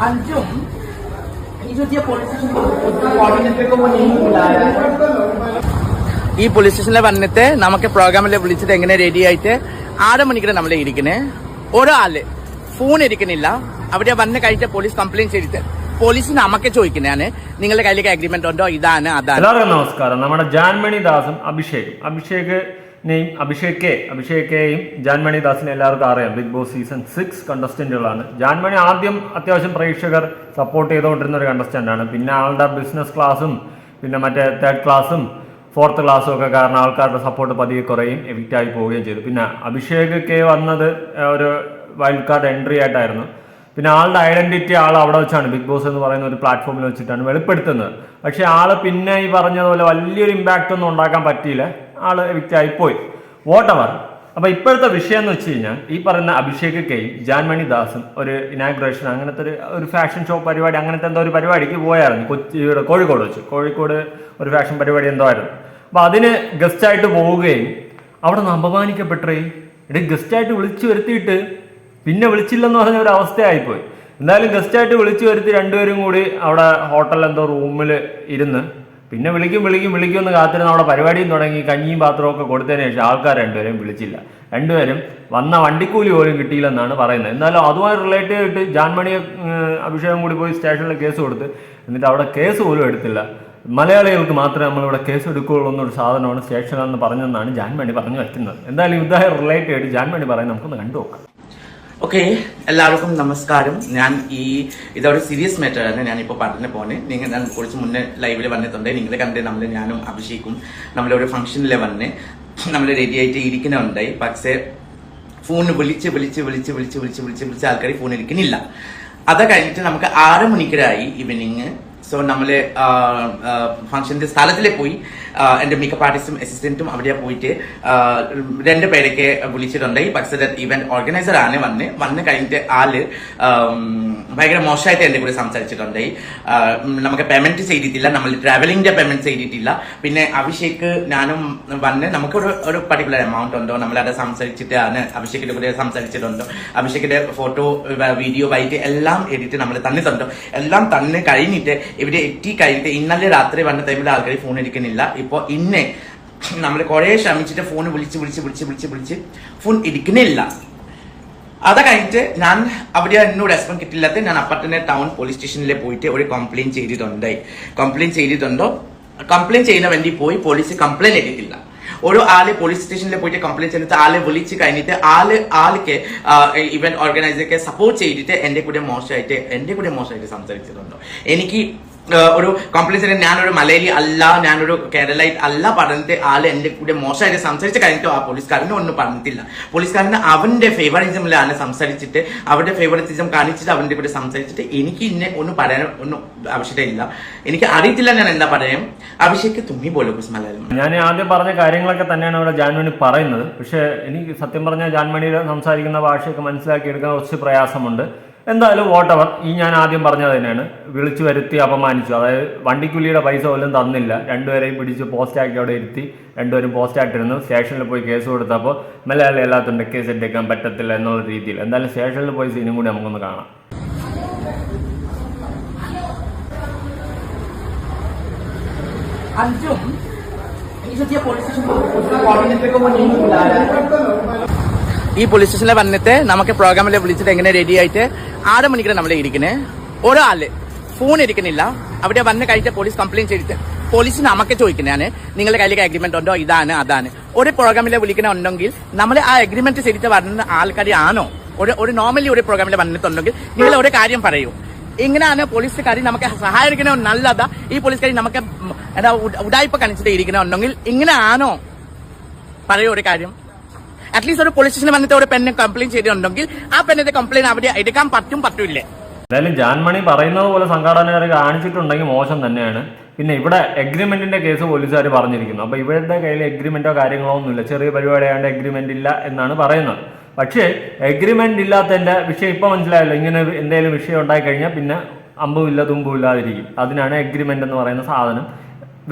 अंजुम ये जो दिया പോലീസ് സ്റ്റേഷൻ കോർഡിനേറ്റർ को वो नहीं बुलाया ഈ പോലീസ് സ്റ്റേഷനിൽ വന്നിട്ട് നമുക്ക് പ്രോഗ്രാമിൽ വിളിച്ചിട്ട് എങ്ങനെ റെഡി ആയിട്ട് ആറ് മണിക്കൂർ നമ്മൾ ഇരിക്കണേ ഒരാള് ഫോൺ ഇരിക്കണില്ല അവിടെ വന്ന് കഴിച്ച പോലീസ് കംപ്ലൈന്റ് ചെയ്തിട്ട് പോലീസ് നമുക്ക് ചോദിക്കുന്നതാണ് നിങ്ങളുടെ കയ്യിലേക്ക് അഗ്രിമെന്റ് ഉണ്ടോ ഇതാണ് അതാണ് എല്ലാവർക്കും നമസ്കാരം നമ്മുടെ ജാൻമണി ദാസും അഭിഷേക് അഭിഷേകിനെയും അഭിഷേക് കെയും ജാൻമണി ദാസിനെ എല്ലാവർക്കും അറിയാം. ബിഗ് ബോസ് സീസൺ സിക്സ് കണ്ടസ്റ്റന്റുകളാണ് ജാൻമണി ആദ്യം അത്യാവശ്യം പ്രേക്ഷകർ സപ്പോർട്ട് ചെയ്തുകൊണ്ടിരുന്ന ഒരു കണ്ടസ്റ്റന്റാണ് പിന്നെ ആളുടെ ബിസിനസ് ക്ലാസ്സും പിന്നെ മറ്റേ തേർഡ് ക്ലാസ്സും ഫോർത്ത് ക്ലാസ്സും ഒക്കെ കാരണം ആൾക്കാരുടെ സപ്പോർട്ട് പതിയെ കുറയും എവിക്റ്റ് ആയി പോവുകയും ചെയ്തു. പിന്നെ അഭിഷേക് കെ വന്നത് ഒരു വൈൽഡ് കാർഡ് എൻട്രി ആയിട്ടായിരുന്നു. പിന്നെ ആളുടെ ഐഡന്റിറ്റി ആൾ അവിടെ വെച്ചാണ്. ബിഗ് ബോസ് എന്ന് പറയുന്ന ഒരു പ്ലാറ്റ്ഫോമിൽ വെച്ചിട്ടാണ് വെളിപ്പെടുത്തുന്നത്. പക്ഷേ ആൾ പിന്നെ ഈ പറഞ്ഞതുപോലെ വലിയൊരു ഇമ്പാക്റ്റ് ഒന്നും ഉണ്ടാക്കാൻ പറ്റിയില്ല. ആൾ എവിക്റ്റ് പോയി. വോട്ടവർ അപ്പൊ ഇപ്പോഴത്തെ വിഷയം എന്ന് വെച്ച് കഴിഞ്ഞാൽ ഈ പറയുന്ന അഭിഷേക് കെയും ജാൻമണി ദാസും ഒരു ഇനാഗ്രേഷൻ അങ്ങനത്തെ ഒരു ഒരു ഫാഷൻ ഷോ പരിപാടി അങ്ങനത്തെ എന്തോ ഒരു പരിപാടിക്ക് പോയായിരുന്നു. കൊച്ചി ഇവിടെ കോഴിക്കോട് വെച്ച്. കോഴിക്കോട് ഒരു ഫാഷൻ പരിപാടി എന്തോ ആയിരുന്നു. അപ്പൊ അതിന് ഗസ്റ്റായിട്ട് പോവുകയും അവിടെ നിന്ന് അപമാനിക്കപ്പെട്ടേ. ഇട ഗസ്റ്റായിട്ട് വിളിച്ചു വരുത്തിയിട്ട് പിന്നെ വിളിച്ചില്ലെന്ന് പറഞ്ഞ ഒരു അവസ്ഥയായിപ്പോയി എന്തായാലും ഗസ്റ്റായിട്ട് വിളിച്ചു വരുത്തി രണ്ടുപേരും കൂടി അവിടെ ഹോട്ടലിൽ എന്തോ റൂമിൽ ഇരുന്ന് പിന്നെ വിളിക്കും വിളിക്കും വിളിക്കും എന്ന് കാത്തിരുന്ന് അവിടെ പരിപാടിയും തുടങ്ങി കഞ്ഞിയും പാത്രവും ഒക്കെ കൊടുത്തതിന് ശേഷം ആൾക്കാർ രണ്ടുപേരും വിളിച്ചില്ല. രണ്ടുപേരും വന്ന വണ്ടിക്കൂലി പോലും കിട്ടിയില്ലെന്നാണ് പറയുന്നത്. എന്നാലും അതുമായി റിലേറ്റ് ചെയ്തിട്ട് ജാൻമണിയെ അഭിഷേകം കൂടി പോയി സ്റ്റേഷനിൽ കേസ് കൊടുത്ത് എന്നിട്ട് അവിടെ കേസ് പോലും എടുത്തില്ല. മലയാളികൾക്ക് മാത്രമേ നമ്മളിവിടെ കേസ് എടുക്കുകയുള്ളൂ എന്നൊരു സാധനമാണ് സ്റ്റേഷനിലെന്ന് പറഞ്ഞതെന്നാണ് ജാൻമണി പറഞ്ഞു വയ്ക്കുന്നത് എന്തായാലും ഇതായി റിലേറ്റ് ചെയ്തിട്ട് ജാൻമണി പറയുന്നത് നമുക്കൊന്ന് കണ്ടു നോക്കാം ഓക്കെ എല്ലാവർക്കും നമസ്കാരം. ഞാൻ ഈ ഇതൊരു സീരിയസ് മാറ്റർ ആണ് ഞാനിപ്പോൾ പറഞ്ഞു പോണേ നിങ്ങൾ ഞാൻ കുറച്ച് മുന്നേ ലൈവിൽ വന്നിട്ടുണ്ട്. നിങ്ങൾ കണ്ട് നമ്മൾ ഞാനും അഭിഷേക്കും നമ്മളൊരു ഫംഗ്ഷനിൽ വന്ന് നമ്മൾ റെഡി ആയിട്ട് ഇരിക്കുന്നുണ്ടായി പക്ഷേ ഫോൺ വിളിച്ച് വിളിച്ച് വിളിച്ച് വിളിച്ച് വിളിച്ച് വിളിച്ച് വിളിച്ച് ആൾക്കാർ ഫോൺ ഇരിക്കുന്നില്ല. അത് കഴിഞ്ഞിട്ട് നമുക്ക് ആറ് മണിക്കരായി ഈവനിങ് സോ നമ്മൾ ഫംഗ്ഷന്റെ സ്ഥലത്തിൽ പോയി എന്റെ മേക്കപ്പ് ആർട്ടിസ്റ്റും അസിസ്റ്റന്റും അവിടെ പോയിട്ട് രണ്ട് പേരൊക്കെ വിളിച്ചിട്ടുണ്ടായി പക്ഷേ ഇവന്റ് ഓർഗനൈസർ ആണ് വന്ന്. വന്ന് കഴിഞ്ഞിട്ട് ആൾ ഭയങ്കര മോശമായിട്ട് എന്റെ കൂടെ ഉം, നമുക്ക് പേയ്മെന്റ് ചെയ്തിട്ടില്ല. നമ്മൾ ട്രാവലിങ്ങിന്റെ പേയ്മെന്റ് ചെയ്തിട്ടില്ല. പിന്നെ അഭിഷേക് ഞാനും വന്ന് നമുക്കൊരു ഒരു പർട്ടിക്കുലർ എമൗണ്ട് ഉണ്ടോ? നമ്മളത് സംസാരിച്ചിട്ട് സംസാരിച്ചിട്ടാണ് അഭിഷേകിന്റെ കൂടെ സംസാരിച്ചിട്ടുണ്ടോ. അഭിഷേകിന്റെ ഫോട്ടോ വീഡിയോ വൈറ്റ് എല്ലാം എഡിറ്റ് നമ്മൾ തന്നിട്ടുണ്ടോ. എല്ലാം തന്നെ കഴിഞ്ഞിട്ട് ഇവിടെ എത്തി കഴിഞ്ഞിട്ട് ഇന്നലെ രാത്രി വന്ന ടൈമിൽ ആൾക്കാർ ഫോൺ എടുക്കുന്നില്ല ഇപ്പോൾ ഇന്ന് നമ്മൾ കുറെ ശ്രമിച്ചിട്ട് ഫോൺ വിളിച്ച് വിളിച്ച് വിളിച്ച് വിളിച്ച് വിളിച്ച് ഫോൺ എടുക്കുന്നില്ല അത് കഴിഞ്ഞിട്ട് ഞാൻ അവിടെ എന്നോട് റെസ്പോൺസ് കിട്ടില്ലാത്ത ഞാൻ അപ്പം തന്നെ ടൗൺ പോലീസ് സ്റ്റേഷനിൽ പോയിട്ട് ഒരു കംപ്ലൈന്റ് ചെയ്തിട്ടുണ്ടായി കംപ്ലൈന്റ് ചെയ്തിട്ടുണ്ടോ? കംപ്ലൈന്റ് ചെയ്യുന്ന വേണ്ടി പോയി പോലീസ് കംപ്ലൈന്റ് ചെയ്തിട്ടില്ല. ഓരോ ആൾ പോലീസ് സ്റ്റേഷനിൽ പോയിട്ട് കംപ്ലൈന്റ് ചെയ്തിട്ട് ആളെ വിളിച്ച് കഴിഞ്ഞിട്ട് ആൾ ആൾക്ക് ഇവന്റ് ഓർഗനൈസർക്ക് സപ്പോർട്ട് ചെയ്തിട്ട് എന്റെ കൂടെ മോശമായിട്ട് എന്റെ കൂടെ മോശമായിട്ട് സംസാരിച്ചിട്ടുണ്ടോ? എനിക്ക് ഒരു കംപ്ലൈന്റ് ചെയ്ത് ഞാനൊരു മലയാളി അല്ല ഞാനൊരു കേരളൈറ്റ് അല്ല പറഞ്ഞിട്ട് ആൾ എന്റെ കൂടെ മോശമായിട്ട് സംസാരിച്ച് കാര്യത്തോ ആ പോലീസുകാരനെ ഒന്നും പറഞ്ഞിട്ടില്ല. പോലീസുകാരന് അവന്റെ ഫേവറിസമിലാണ് സംസാരിച്ചിട്ട് അവരുടെ ഫേവറിറ്റിസം കാണിച്ചിട്ട് അവന്റെ കൂടെ സംസാരിച്ചിട്ട് എനിക്ക് ഇന്നെ ഒന്നും പറയാൻ ഒന്നും ആവശ്യമില്ല. എനിക്ക് അറിയത്തില്ല ഞാൻ എന്താ പറയാം അഭിഷേക് തുമ്മി പോലെ മലയാളം. ഞാൻ ആദ്യം പറഞ്ഞ കാര്യങ്ങളൊക്കെ തന്നെയാണ് ഇവിടെ ജാൻമണി പറയുന്നത്. പക്ഷേ എനിക്ക് സത്യം പറഞ്ഞാൽ ജാൻമണിയിൽ സംസാരിക്കുന്ന ഭാഷയൊക്കെ മനസ്സിലാക്കിയെടുക്കാൻ കുറച്ച് പ്രയാസമുണ്ട്. എന്തായാലും വോട്ടവർ ഈ ഞാൻ ആദ്യം പറഞ്ഞത് തന്നെയാണ്. വിളിച്ചു വരുത്തി അപമാനിച്ചു. അതായത് വണ്ടിക്കുലിയുടെ പൈസ പോലും തന്നില്ല. രണ്ടുപേരെയും പിടിച്ച് പോസ്റ്റാക്കി അവിടെ ഇരുത്തി രണ്ടുപേരും പോസ്റ്റാക്കിയിരുന്നു സ്റ്റേഷനിൽ പോയി കേസ് കൊടുത്തപ്പോൾ മലയാളി അല്ലാത്തതുകൊണ്ട് കേസ് എടുക്കാൻ പറ്റത്തില്ല എന്നുള്ള രീതിയിൽ. എന്തായാലും സ്റ്റേഷനിൽ പോയി സീനും കൂടി നമുക്കൊന്ന് കാണാം. അഞ്ചും ഈ സത്യ പോലീസ് സ്റ്റേഷൻ ഈ പോലീസ് സ്റ്റേഷനിൽ വന്നിട്ട് നമുക്ക് പ്രോഗ്രാമിൽ വിളിച്ചിട്ട് എങ്ങനെ റെഡി ആയിട്ട് ആറ് മണിക്കൂർ നമ്മൾ ഇരിക്കുന്നത് ഒരാൾ ഫോൺ ഇരിക്കുന്നില്ല അവിടെ വന്ന് കഴിച്ച പോലീസ് കംപ്ലൈന്റ് ചെയ്തിട്ട് പോലീസ് നമുക്ക് ചോദിക്കുന്നതാണ് നിങ്ങളുടെ കയ്യിലേക്ക് അഗ്രിമെന്റ് ഉണ്ടോ? ഇതാണ് അതാണ്. ഒരു പ്രോഗ്രാമിൽ വിളിക്കണ ഉണ്ടെങ്കിൽ നമ്മൾ ആ അഗ്രിമെന്റ് ചെയ്തിട്ട് വരുന്ന ആൾക്കാർ ആണോ? ഒരു ഒരു നോർമലി ഒരു പ്രോഗ്രാമിൽ വന്നിട്ടുണ്ടെങ്കിൽ നിങ്ങൾ ഒരു കാര്യം പറയൂ. ഇങ്ങനെയാണ് പോലീസുകാരി നമുക്ക് സഹായിക്കണ നല്ലതാ. ഈ പോലീസുകാരി നമുക്ക് എന്താ ഉഡായിപ്പ് കാണിച്ചിട്ട് ഇരിക്കണുണ്ടെങ്കിൽ ഇങ്ങനെയാണോ പറയൂ ഒരു കാര്യം. അറ്റ്ലീസ്റ്റ് ഒരു പോലീസ് സ്റ്റേഷനിൽ വന്നിട്ട് ഒരു പെണ്ണ് കംപ്ലൈന്റ് ചെയ്തിട്ടുണ്ടെങ്കിൽ ആ പെണ്ണിന്റെ കംപ്ലൈന്റ് അവിടെ എടുക്കാൻ പറ്റും പറ്റൂല്ലേ? എന്തായാലും ജാൻമണി പറയുന്നത് പോലെ സംഘാടകർ കാണിച്ചിട്ടുണ്ടെങ്കിൽ മോശം തന്നെയാണ്. പിന്നെ ഇവിടെ എഗ്രിമെന്റിന്റെ കേസ് പോലീസുകാർ പറഞ്ഞിരിക്കുന്നു. അപ്പൊ ഇവരുടെ കയ്യിൽ എഗ്രിമെന്റോ കാര്യങ്ങളോ ഒന്നുമില്ല. ചെറിയ പരിപാടിയാണ്ട് എഗ്രിമെന്റ് ഇല്ല എന്നാണ് പറയുന്നത്. പക്ഷേ എഗ്രിമെന്റ് ഇല്ലാത്തതിന്റെ വിഷയം ഇപ്പൊ മനസ്സിലായല്ലോ. ഇങ്ങനെ എന്തെങ്കിലും വിഷയം ഉണ്ടായി കഴിഞ്ഞാൽ പിന്നെ അമ്പുമില്ല തുമ്പുമില്ലാതിരിക്കും അതിനാണ് എഗ്രിമെന്റ് എന്ന് പറയുന്ന സാധനം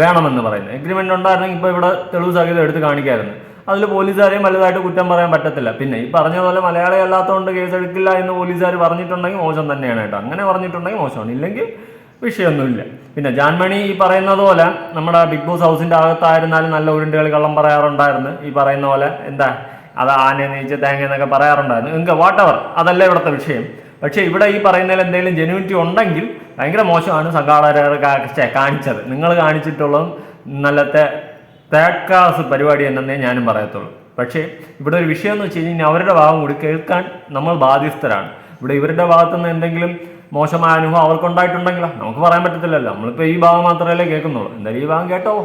വേണമെന്ന് പറയുന്നത്. എഗ്രിമെന്റ് ഉണ്ടായിരുന്നെങ്കിൽ ഇപ്പോൾ ഇവിടെ തെളിവ് സഹിതം എടുത്ത് കാണിക്കായിരുന്നു. അതിൽ പോലീസുകാരെയും വലുതായിട്ട് കുറ്റം പറയാൻ പറ്റത്തില്ല. പിന്നെ ഈ പറഞ്ഞ പോലെ മലയാളി അല്ലാത്തതുകൊണ്ട് കേസെടുക്കില്ല എന്ന് പോലീസുകാർ പറഞ്ഞിട്ടുണ്ടെങ്കിൽ മോശം തന്നെയാണ് കേട്ടോ. അങ്ങനെ പറഞ്ഞിട്ടുണ്ടെങ്കിൽ മോശമാണ്. ഇല്ലെങ്കിൽ വിഷയമൊന്നുമില്ല. പിന്നെ ജാൻമണി ഈ പറയുന്നത് പോലെ നമ്മുടെ ബിഗ് ബോസ് ഹൗസിന്റെ അകത്തായിരുന്നാലും നല്ല ഉരുണ്ടുകളി കള്ളം പറയാറുണ്ടായിരുന്നു. ഈ പറയുന്ന പോലെ എന്താ അത് ആന നീച്ച തേങ്ങ എന്നൊക്കെ പറയാറുണ്ടായിരുന്നു. നിങ്ങൾക്ക് വാട്ടവർ അതല്ല ഇവിടുത്തെ വിഷയം. പക്ഷേ ഇവിടെ ഈ പറയുന്നതിൽ എന്തെങ്കിലും ജെനുവിറ്റി ഉണ്ടെങ്കിൽ ഭയങ്കര മോശമാണ് സംഘാടകർ കാണിച്ചത്. നിങ്ങൾ കാണിച്ചിട്ടുള്ളതും നല്ലത്തെ തേർഡ് ക്ലാസ് പരിപാടി എന്നേ ഞാനും പറയത്തുള്ളൂ. പക്ഷേ ഇവിടെ ഒരു വിഷയം എന്ന് വെച്ച് കഴിഞ്ഞാൽ അവരുടെ ഭാഗം കൂടി കേൾക്കാൻ നമ്മൾ ബാധ്യസ്ഥരാണ്. ഇവിടെ ഇവരുടെ ഭാഗത്തുനിന്ന് എന്തെങ്കിലും മോശമായ അനുഭവം അവർക്കുണ്ടായിട്ടുണ്ടെങ്കിലോ? നമുക്ക് പറയാൻ പറ്റത്തില്ലല്ലോ. നമ്മളിപ്പോൾ ഈ ഭാഗം മാത്രമല്ലേ കേൾക്കുന്നുള്ളൂ. എന്തായാലും ഈ ഭാഗം കേട്ടോ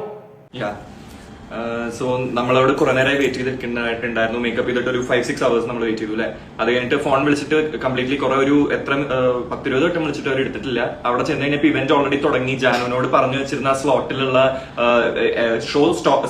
സോ നമ്മളവിടെ കുറെ നേരം വെയിറ്റ് ചെയ്തിട്ടുണ്ടായിരുന്നു മേക്കപ്പ് ചെയ്തിട്ട് ഒരു ഫൈവ് സിക്സ് അവേഴ്സ് നമ്മൾ വെയിറ്റ് ചെയ്തു അല്ലേ അത് കഴിഞ്ഞിട്ട് ഫോൺ വിളിച്ചിട്ട് കംപ്ലീറ്റ്ലി കുറെ ഒരു എത്ര uh, പത്തിരുപത് വട്ടം വിളിച്ചിട്ട് അവർ എടുത്തിട്ടില്ല. അവിടെ ചെന്ന് കഴിഞ്ഞപ്പോൾ ഇവന്റ് ഓൾറെഡി തുടങ്ങി. ജാനുവിനോട് പറഞ്ഞു വെച്ചിരുന്ന സ്ലോട്ടിലുള്ള ഷോ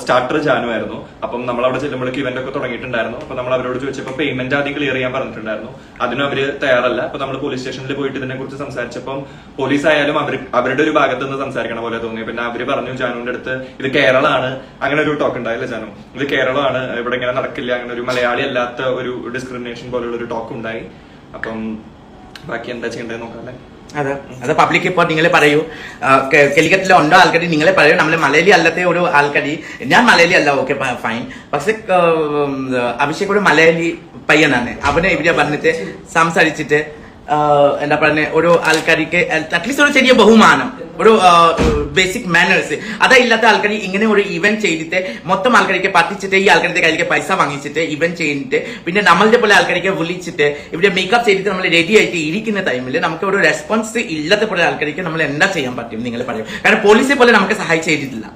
സ്റ്റാർട്ടർ ജാനു ആയിരുന്നു. അപ്പം നമ്മൾ അവിടെ ചെല്ലുമ്പോഴേക്ക് ഇവന്റ് ഒക്കെ തുടങ്ങിയിട്ടുണ്ടായിരുന്നു. അപ്പൊ നമ്മൾ അവരോട് ചോദിച്ചപ്പോൾ പേയ്മെന്റ് ആദ്യം ക്ലിയർ ചെയ്യാൻ പറഞ്ഞിട്ടുണ്ടായിരുന്നു. അതിനും അവർ തയ്യാറല്ല. അപ്പൊ നമ്മൾ പോലീസ് സ്റ്റേഷനിൽ പോയിട്ട് ഇതിനെ കുറിച്ച് സംസാരിച്ചപ്പം പോലീസ് ആയാലും അവർ അവരുടെ ഒരു ഭാഗത്ത് നിന്ന് സംസാരിക്കണ പോലെ തോന്നി. പിന്നെ അവർ പറഞ്ഞു ജാനുവിന്റെ അടുത്ത് ഇത് കേരളമാണ് അങ്ങനെ ഒരു ടോക്ക് ഉണ്ടായില്ല ജനം. ഇത് കേരളമാണ് ഇവിടെ ഇങ്ങനെ നടക്കില്ല അങ്ങനെ ഒരു മലയാളി അല്ലാത്ത ഒരു ഡിസ്ക്രിമിനേഷൻ പോലുള്ള ഒരു ടോക്ക് ഉണ്ടായി. അപ്പം ബാക്കി എന്താ ചെയ്യേണ്ടത് നോക്കാം അതെ. അതെ പബ്ലിക് ഇപ്പോൾ നിങ്ങളെ പറയൂ. കെലിക്കറ്റിലെ ഉണ്ടോ ആൾക്കടി? നിങ്ങളെ പറയൂ. നമ്മൾ മലയാളി അല്ലാത്ത ഒരു ആൾക്കടി. ഞാൻ മലയാളി അല്ല ഓക്കെ ഫൈൻ പക്ഷെ അഭിഷേക് ഒരു മലയാളി പയ്യനാണ്. അവനെ ഇവിടെ പറഞ്ഞിട്ട്? സംസാരിച്ചിട്ട് എന്താ പറയുക ഒരു ആൾക്കാരിക്ക് അറ്റ്ലീസ്റ്റ് ഒരു ചെറിയ ബഹുമാനം. ഒരു ബേസിക് മാനേഴ്സ് അതല്ലാത്ത ആൾക്കാർ ഇങ്ങനെ ഒരു ഇവന്റ് ചെയ്തിട്ട് മൊത്തം ആൾക്കാർക്ക് പറ്റിച്ചിട്ട് ഈ ആൾക്കാരുടെ കയ്യിലേക്ക് പൈസ വാങ്ങിച്ചിട്ട് ഇവന്റ് ചെയ്തിട്ട് പിന്നെ നമ്മളുടെ പോലെ ആൾക്കാർക്ക് വിളിച്ചിട്ട് ഇവിടെ മേക്കപ്പ് ചെയ്തിട്ട് നമ്മൾ റെഡി ആയിട്ട് ഇരിക്കുന്ന ടൈമിൽ നമുക്ക് ഒരു റെസ്പോൺസ് ഇല്ലാത്ത പോലെ ആൾക്കാർക്ക് നമ്മൾ എന്താ ചെയ്യാൻ പറ്റും നിങ്ങൾ പറയും. കാരണം പോലീസെ പോലെ നമുക്ക് സഹായിച്ചു ചെയ്തിട്ടില്ല.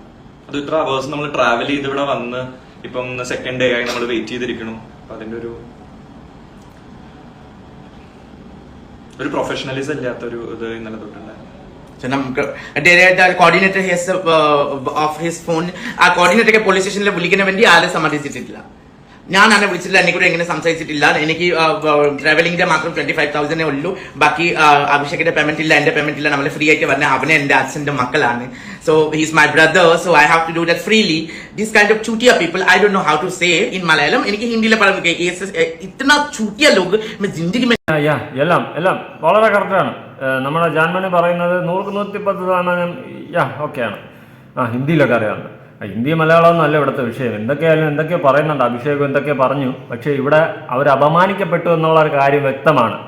അത് ഇത്ര അവേഴ്സ് നമ്മൾ ട്രാവൽ ചെയ്ത് ഇവിടെ വന്ന് ഇപ്പം സെക്കൻഡ് ഡേ ആയി നമ്മൾ വെയിറ്റ് ചെയ്തിരിക്കണു അതിന്റെ ഒരു ഒരു പ്രൊഫഷണലിസം ഇല്ലാത്ത ഒരു ഇത് ഇന്നലെ തൊട്ടുണ്ടായിരുന്നു. So, coordinator has uh, of his phone. ആ കോർഡിനേറ്ററെ പോലീസ് സ്റ്റേഷനിൽ വിളിക്കുന്ന വേണ്ടി ആരെ സമ്മതിച്ചിട്ടില്ല. ഞാനാണ് വിളിച്ചിട്ടില്ല എന്നെ കൂടെ എങ്ങനെ സംസാരിച്ചിട്ടില്ല. എനിക്ക് ട്രാവലിംഗിന്റെ മാത്രം ട്വന്റി ഫൈവ് തൗസൻഡേ ഉള്ളൂ. ബാക്കി അഭിഷേകിന്റെ പേയ്മെന്റ് ഇല്ല എന്റെ പേയ്മെന്റ് ഇല്ല. നമ്മൾ ഫ്രീ ആയിട്ട് പറഞ്ഞ അവനെ എന്റെ അച്ഛന്റെ മക്കളാണ്. So he's my brother so I have to do that freely this kind of ചൂട്ടിയ people I don't know how to say in Malayalam എനിക്ക് ഹിന്ദിയിലെ പറഞ്ഞു ഇത്ര ചൂട്ടിയ ലോക് ജിന്ദഗി എല്ലാം എല്ലാം വളരെ കറക്റ്റാണ് നമ്മുടെ ജാൻമണി പറയുന്നത് നൂറ് നൂറ്റി പത്ത് ശതമാനം യാ ഓക്കെയാണ് ആ ഹിന്ദിയിലൊക്കെ അറിയാറുണ്ട്. ഹിന്ദി മലയാളം ഒന്നും ഇവിടുത്തെ വിഷയം. എന്തൊക്കെയായാലും എന്തൊക്കെയോ പറയുന്നുണ്ട്. അഭിഷേകം എന്തൊക്കെയോ പറഞ്ഞു. പക്ഷേ ഇവിടെ അവർ അപമാനിക്കപ്പെട്ടു എന്നുള്ള ഒരു കാര്യം വ്യക്തമാണ്.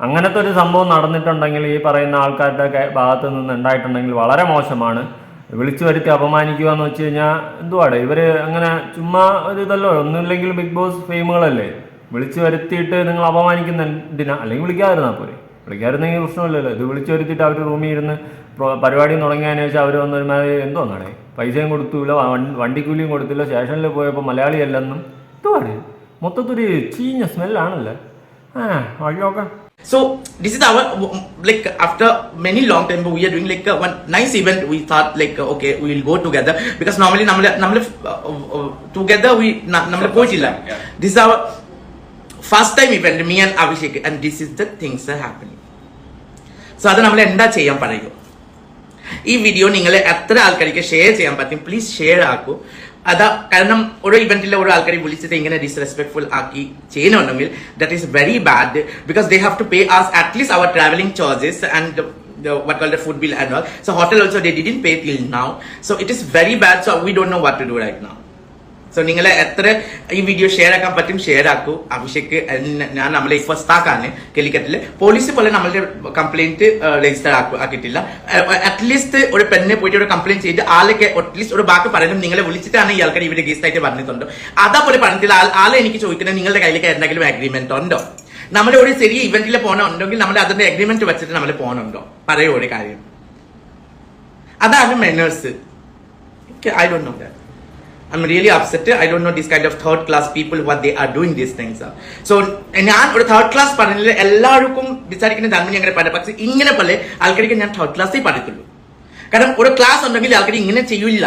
അങ്ങനത്തെ ഒരു സംഭവം നടന്നിട്ടുണ്ടെങ്കിൽ ഈ പറയുന്ന ആൾക്കാരുടെ ഭാഗത്ത് നിന്ന് ഉണ്ടായിട്ടുണ്ടെങ്കിൽ വളരെ മോശമാണ്. വിളിച്ചു വരുത്തി അപമാനിക്കുക എന്ന് വെച്ച് കഴിഞ്ഞാൽ എന്തുവാടെ? ഇവർ അങ്ങനെ ചുമ്മാ ഒരു ഇതല്ലോ. ഒന്നുമില്ലെങ്കിൽ ബിഗ് ബോസ് ഫെയിമുകളല്ലേ. വിളിച്ചു വരുത്തിയിട്ട് നിങ്ങൾ അപമാനിക്കുന്ന എന്തിനാ? അല്ലെങ്കിൽ വിളിക്കാതിരുന്നാൽ പോരെ? വിളിക്കാതിരുന്നെങ്കിൽ പ്രശ്നമില്ലല്ലോ. ഇത് വിളിച്ചു വരുത്തിയിട്ട് അവർ റൂമിൽ ഇരുന്ന് പരിപാടി തുടങ്ങിയതിനു ശേഷം അവർ വന്നൊരുമാതിരി എന്തോന്നാടേ പൈസയും കൊടുത്തില്ല വണ്ടിക്കൂലിയും കൊടുത്തില്ല സ്റ്റേഷനിൽ പോയപ്പോൾ മലയാളിയല്ലെന്നും. അല്ലെന്നും എന്തുവാടേ മൊത്തത്തൊരു ചീഞ്ഞ സ്മെല്ലാണല്ലേ? ആ അയ്യോക്കെ So this is our like after many long time we are doing like uh, one nice event. We thought like uh, okay we will go together. Because normally namle namle uh, uh, together we namle പോയിട്ടില്ല. This is our time event me and Abhishek and this is the things are happening. So അത് നമ്മൾ എന്താ ചെയ്യാൻ പറയൂ ഈ video നിങ്ങൾ എത്ര ആൾക്കാർക്ക് ഷെയർ ചെയ്യാൻ പറ്റും പ്ലീസ് ഷെയർ ആക്കൂ അതാ കാരണം ഒരു ഇവന്റിൽ ഒരു ആൾക്കാരെ വിളിച്ചിട്ട് ഇങ്ങനെ ഡിസ്റെസ്പെക്ട്ഫുൾ ആക്കി ചെയ്യുന്നുണ്ടെങ്കിൽ that is very bad because they have to pay as at least our travelling charges and what called the food bill and all. So hotel also they didn't pay till now. So it is very bad. So we don't know what to do right. So നിങ്ങൾ എത്ര ഈ video share ആക്കാൻ പറ്റും share ആക്കൂ. Abhishek ഞാൻ നമ്മളെ ഫസ്റ്റാക്കാണ് കെലിക്കറ്റിൽ. Police പോലെ നമ്മളുടെ complaint register ആക്കിയിട്ടില്ല. അറ്റ്ലീസ്റ്റ് ഒരു പെണ്ണിനെ പോയിട്ട് ഒരു കംപ്ലൈന്റ് ചെയ്ത് ആളൊക്കെ അറ്റ്ലീസ്റ്റ് ഒരു ബാക്കി പറയുന്നത് നിങ്ങളെ വിളിച്ചിട്ടാണ് ഈ ആൾക്കാർ ഇവിടെ ഗീസ്റ്റായിട്ട് പറഞ്ഞിട്ടുണ്ട് അതേപോലെ പറഞ്ഞിട്ടില്ല ആളെ എനിക്ക് ചോദിക്കുന്നത് നിങ്ങളുടെ കയ്യിലേക്ക് എന്തെങ്കിലും അഗ്രിമെന്റ് ഉണ്ടോ? നമ്മൾ ഒരു ചെറിയ ഇവന്റിൽ പോകണമെന്നുണ്ടെങ്കിൽ നമ്മൾ അതിന്റെ അഗ്രിമെന്റ് വെച്ചിട്ട് നമ്മൾ പോകണുണ്ടോ പറയൂ ഒരു കാര്യം. അതാണ് manners I don't know that I'm really upset. I don't know this kind of third class people what they are doing these things so ഞാൻ ഒരു തേർഡ് ക്ലാസ് പറഞ്ഞില്ല എല്ലാവർക്കും വിചാരിക്കുന്ന അങ്ങനെ അങ്ങനെ പറയാം പക്ഷെ ഇങ്ങനെ പോലെ ആൾക്കാർക്ക് ഞാൻ തേർഡ് ക്ലാസ്സേ പഠിക്കുള്ളൂ. കാരണം ഒരു ക്ലാസ് ഉണ്ടെങ്കിൽ ആൾക്കാർ ഇങ്ങനെ ചെയ്യില്ല.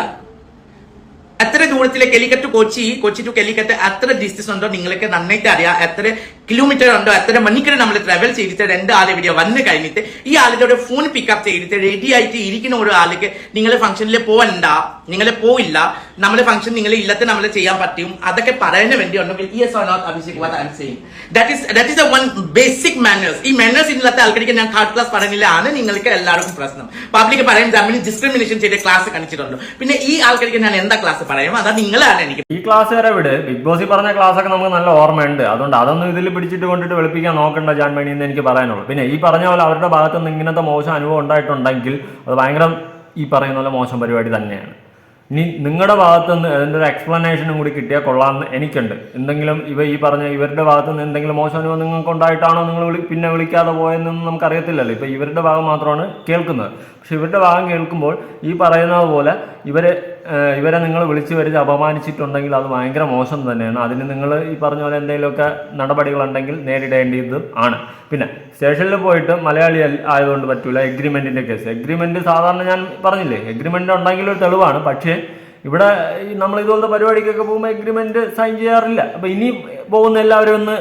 എത്ര ദൂരത്തിലെ കെലിക്കറ്റ് കൊച്ചി കൊച്ചി ടു കെലിക്കറ്റ് എത്ര ഡിസ്റ്റൻസ് ഉണ്ടോ? നിങ്ങൾക്ക് നന്നായിട്ട് അറിയാം. എത്ര കിലോമീറ്റർ ഉണ്ടോ എത്ര മണിക്കൂർ നമ്മൾ ട്രാവൽ ചെയ്തിട്ട് രണ്ട് ആളെ ഇവിടെ വന്ന് കഴിഞ്ഞിട്ട് ഈ ആളുകളുടെ ഫോൺ പിക്കപ്പ് ചെയ്തിട്ട് റെഡി ആയിട്ട് ഇരിക്കുന്ന ഒരു ആൾക്ക് നിങ്ങൾ ഫംഗ്ഷനിൽ പോവണ്ട നിങ്ങൾ പോയില്ല നമ്മളെ ഫംഗ്ഷൻ നിങ്ങൾ ഇല്ലത്തെ നമ്മൾ ചെയ്യാൻ പറ്റും. അതൊക്കെ പറയാൻ വേണ്ടി ഉണ്ടെങ്കിൽ yes Abhishek what I that is that is one basic manners ഈ മാനേഴ്സ് ഇല്ലാത്ത ആൾക്കാർക്ക് ഞാൻ തേർഡ് ക്ലാസ് പറഞ്ഞില്ലാണ് നിങ്ങൾക്ക് എല്ലാവർക്കും പ്രശ്നം. പബ്ലിക് പറയും തമ്മിൽ ഡിസ്ക്രിമിനേഷൻ ചെയ്ത ക്ലാസ് കാണിച്ചിട്ടുണ്ട്? പിന്നെ ഈ ആൾക്കാർക്ക് ഞാൻ എന്താ ക്ലാസ് പറയും? അതാ നിങ്ങളാണ് എനിക്ക് ഈ ക്ലാസ് വരെ വിട്. ബിഗ് ബോസിൽ പറഞ്ഞ ക്ലാസ് ഒക്കെ നമുക്ക് നല്ല ഓർമ്മയുണ്ട്. അതുകൊണ്ട് അതൊന്നും ഇതിൽ പിടിച്ചിട്ട് കൊണ്ടിട്ട് വെളുപ്പിക്കാൻ നോക്കണ്ട ജാൻമണി എന്ന് എനിക്ക് പറയാനുള്ളൂ. പിന്നെ ഈ പറഞ്ഞ പോലെ അവരുടെ ഭാഗത്ത് നിന്ന് ഇങ്ങനത്തെ മോശം അനുഭവം ഉണ്ടായിട്ടുണ്ടെങ്കിൽ അത് ഭയങ്കര ഈ പറയുന്ന പോലെ മോശം പരിപാടി തന്നെയാണ്. ഇനി നിങ്ങളുടെ ഭാഗത്ത് നിന്ന് അതിന്റെ ഒരു എക്സ്പ്ലനേഷനും കൂടി കിട്ടിയാൽ കൊള്ളാമെന്ന് എനിക്കുണ്ട്. എന്തെങ്കിലും ഇവ ഈ പറഞ്ഞ ഇവരുടെ ഭാഗത്ത് നിന്ന് എന്തെങ്കിലും മോശം അനുഭവം നിങ്ങൾക്ക് ഉണ്ടായിട്ടാണോ നിങ്ങൾ വിളി പിന്നെ വിളിക്കാതെ പോയതെന്നൊന്നും നമുക്കറിയത്തില്ലല്ലോ. ഇപ്പോൾ ഇവരുടെ ഭാഗം മാത്രമാണ് കേൾക്കുന്നത്. പക്ഷെ ഇവരുടെ ഭാഗം കേൾക്കുമ്പോൾ ഈ പറയുന്നത് പോലെ ഇവരെ ഇവരെ നിങ്ങൾ വിളിച്ചു വരുത്തി അപമാനിച്ചിട്ടുണ്ടെങ്കിൽ അത് ഭയങ്കര മോശം തന്നെയാണ്. അതിന് നിങ്ങൾ ഈ പറഞ്ഞ പോലെ എന്തെങ്കിലുമൊക്കെ നടപടികളുണ്ടെങ്കിൽ നേരിടേണ്ടിയത് ആണ്. പിന്നെ സ്റ്റേഷനിൽ പോയിട്ട് മലയാളി ആയതുകൊണ്ട് പറ്റൂല എഗ്രിമെന്റിന്റെ കേസ്. എഗ്രിമെന്റ് സാധാരണ ഞാൻ പറഞ്ഞില്ലേ എഗ്രിമെന്റ് ഉണ്ടെങ്കിൽ ഒരു തെളിവാണ്. പക്ഷേ ഇവിടെ നമ്മൾ ഇതുപോലത്തെ പരിപാടിക്കൊക്കെ പോകുമ്പോൾ എഗ്രിമെന്റ് സൈൻ ചെയ്യാറില്ല. അപ്പോൾ ഇനി പോകുന്ന എല്ലാവരും ഒന്ന്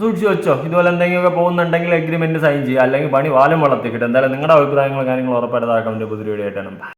സൂക്ഷിച്ചു വെച്ചോ. ഇതുപോലെ എന്തെങ്കിലുമൊക്കെ പോകുന്നുണ്ടെങ്കിൽ എഗ്രിമെന്റ് സൈൻ ചെയ്യുക. അല്ലെങ്കിൽ പണി വാലും വളർത്തിക്കിട്ടും. എന്തായാലും നിങ്ങളുടെ അഭിപ്രായങ്ങളും കാര്യങ്ങളും ഉറപ്പായിട്ട് കമന്റ് പുതിയ വീഡിയോ ആയിട്ടാണ്